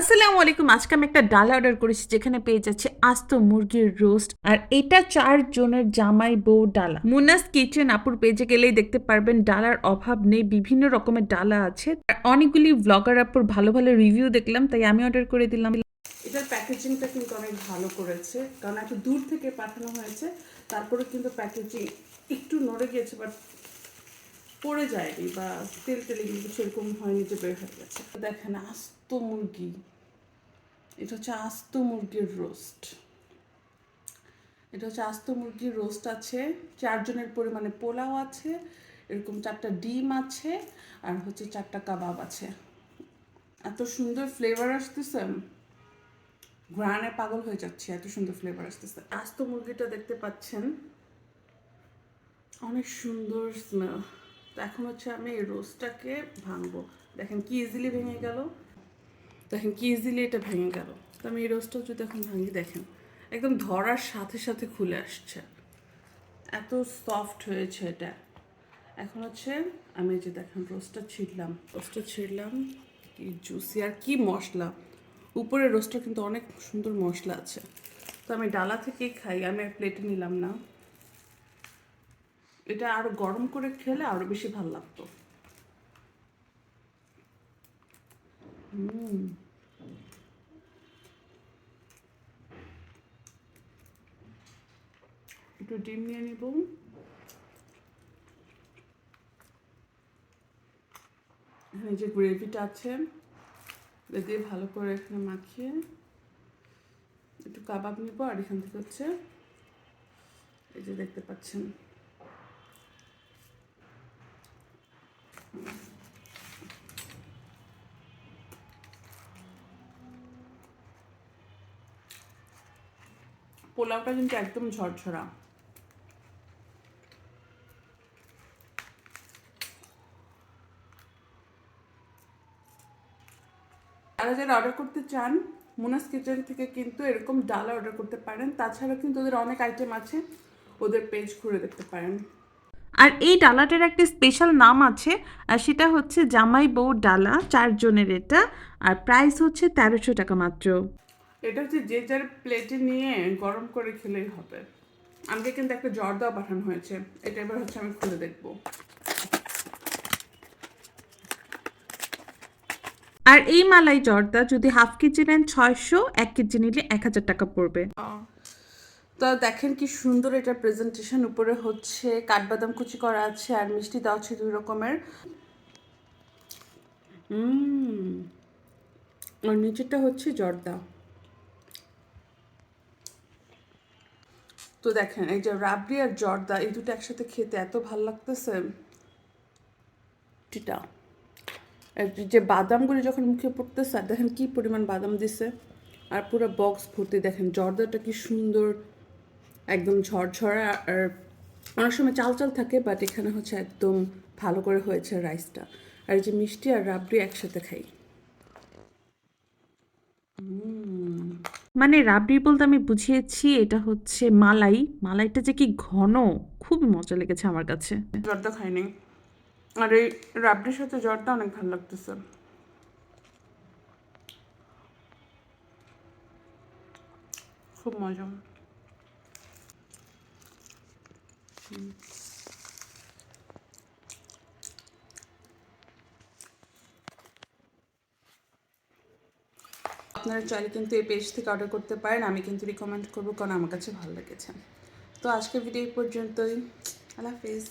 আসসালামু আলাইকুম। আজকে আমি একটা ডাল অর্ডার করেছি যেখানে পেয়ে যাচ্ছে আস্ত মুরগির রোস্ট আর এটা চার জনের জামাই বউ ডালা। মুনাস কিচেন আপুর পেজে গেলেই দেখতে পারবেন ডালার অভাব নেই, বিভিন্ন রকমের ডালা আছে। অনেকগুলি ব্লগার আপুর ভালো ভালো রিভিউ দেখলাম, তাই আমি অর্ডার করে দিলাম। এটার প্যাকেজিংটা কিন্তু অনেক ভালো করেছে, কারণ এত দূর থেকে পাঠানো হয়েছে তারপরে কিন্তু প্যাকেজিং একটু নড়ে গিয়েছে বাট পড়ে যায়নি বা তেল তেলে কিন্তু সেরকম হয়নি যে বের হয়ে গেছে। দেখেন আস্ত মুরগি। এটা হচ্ছে আস্ত মুরগির রোস্ট। এটা হচ্ছে আস্ত মুরগির রোস্ট আছে, চারজনের পরিমাণে পোলাও আছে, এরকম চারটা ডিম আছে, আর হচ্ছে চারটা কাবাব আছে। এত সুন্দর ফ্লেভার আসতেছে। ঘ্রাণে পাগল হয়ে যাচ্ছে, এত সুন্দর ফ্লেভার আসতেছে। আস্ত মুরগিটা দেখতে পাচ্ছেন। অনেক সুন্দর স্মেল তো এখন হচ্ছে আমি এই রোস্টটাকে ভাঙবো। দেখেন কি ইজিলি ভেঙে গেল। দেখেন কি ইজিলি এটা ভেঙে গেল। তো আমি এই রোস্টটা যদি এখন ভাঙি, দেখেন, একদম ধরার সাথে সাথে খুলে আসছে। এত সফট হয়েছে এটা। এখন হচ্ছে আমি যে দেখেন রোস্টটা ছিঁড়লাম। রোস্টটা ছিঁড়লাম, কি জুসি আর কি মশলা। উপরে রোস্টটা কিন্তু অনেক সুন্দর মশলা আছে। তো আমি ডালা থেকেই খাই, আমি আর প্লেটে নিলাম না। এটা আরও গরম করে খেলে আরও বেশি ভালো লাগতো। একটু ডিম নিয়ে নিব। এখানে যে গ্রেভিটা আছে দিয়ে ভালো করে এখানে মাখিয়ে একটু কাবাব নিব আর এখান থেকে হচ্ছে এই যে দেখতে পাচ্ছেন। পোলাওটা কিন্তু একদম ঝরঝরা। যারা যারা অর্ডার করতে চান মুনাস কিচেন থেকে কিন্তু এরকম ডাল অর্ডার করতে পারেন। তাছাড়া কিন্তু ওদের অনেক আইটেম আছে, ওদের পেজ ঘুরে দেখতে পারেন। আর এই ডালাটার একটা স্পেশাল নাম আছে আর সেটা হচ্ছে জামাই বউ ডালা চারজনের এটা আর প্রাইস হচ্ছে তেরোশো টাকা মাত্র। এটা হচ্ছে যে যার প্লেটে নিয়ে গরম করে খেলেই হবে। আমাকে কিন্তু একটা জর্দাও পাঠানো হয়েছে এটা এবার হচ্ছে আমি খুলে দেখব। আর এই মালাই জর্দা যদি হাফ কেজি নেন ছয়শো এক কেজি নিলে এক হাজার টাকা পড়বে। তো দেখেন কি সুন্দর এটা প্রেজেন্টেশন উপরে হচ্ছে কাঠবাদাম কুচি করা আছে আর মিষ্টি দেওয়া আছে দুই রকমের। আর নিচেরটা হচ্ছে জর্দা। তো দেখেন, এই যে রাবড়ি আর জর্দা, এই দুটো একসাথে খেতে এত ভালো লাগতেছে। টিটা। যে বাদামগুলি যখন মুখে পড়তেছে, আর দেখেন কি পরিমাণ বাদাম দিছে। আর পুরো বক্স ভর্তি, দেখেন জর্দাটা কি সুন্দর। একদম ঝরঝরা আর অনেক সময় চাল চাল থাকে বাট এখানে হচ্ছে একদম ভালো করে হয়েছে রাইসটা আর এই যে মিষ্টি আর রাবড়ি একসাথে খাই। মানে রাবড়ি বলতে আমি বুঝিয়েছি এটা হচ্ছে মালাই। মালাইটা যে কি ঘন খুব মজা লেগেছে আমার কাছে। জর্দা খাইনি। আর এই রাবড়ির সাথে জর্দা অনেক ভালো লাগতেছে। খুব মজা হুম। আপনারা চাইলে কিন্তু এই পেজ থেকে অর্ডার করতে পারেন। আমি কিন্তু রিকমেন্ড করব, কারণ আমার কাছে ভালো লেগেছে। তো আজকের ভিডিও পর্যন্তই। আল্লাহ হাফিজ।